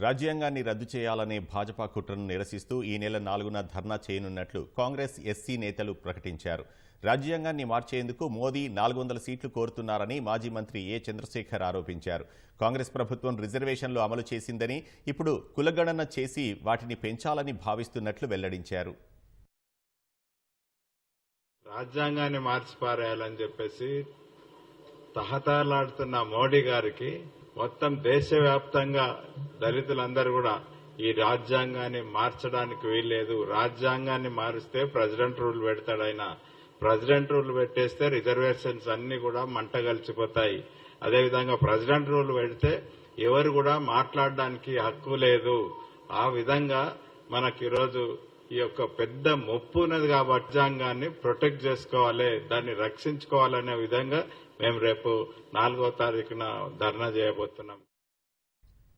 రాజ్యాంగాన్ని రద్దు చేయాలనే భాజపా కుట్రను నిరసిస్తూ ఈ నెల నాలుగున ధర్నా చేయనున్నట్లు కాంగ్రెస్ ఎస్సీ నేతలు ప్రకటించారు. రాజ్యాంగాన్ని మార్చేందుకు మోదీ నాలుగు వందల సీట్లు కోరుతున్నారని మాజీ మంత్రి ఏ చంద్రశేఖర్ ఆరోపించారు. కాంగ్రెస్ ప్రభుత్వం రిజర్వేషన్లు అమలు చేసిందని ఇప్పుడు కులగణన చేసి వాటిని పెంచాలని భావిస్తున్నట్లు వెల్లడించారు. రాజ్యాంగాన్ని మార్చిపారేయాలని చెప్పేసి తహతలాడుతున్న మోడీ గారికి మొత్తం దేశవ్యాప్తంగా దళితులందరూ కూడా ఈ రాజ్యాంగాన్ని మార్చడానికి వీల్లేదు. రాజ్యాంగాన్ని మారిస్తే ప్రెసిడెంట్ రూల్ పెడతాడు ఆయన. ప్రెసిడెంట్ రూల్ పెట్టేస్తే రిజర్వేషన్స్ అన్ని కూడా మంటగలిచిపోతాయి అదేవిధంగా ప్రెసిడెంట్ రూల్ పెడితే ఎవరు కూడా మాట్లాడడానికి హక్కు లేదు. ఆ విధంగా మనకి ఈరోజు ఈ యొక్క పెద్ద ముప్పు ఉన్నది కాబట్టి రాజ్యాంగాన్ని ప్రొటెక్ట్ చేసుకోవాలి దాన్ని రక్షించుకోవాలనే విధంగా మేము రేపు నాలుగో తారీఖున ధర్నా చేయబోతున్నాం.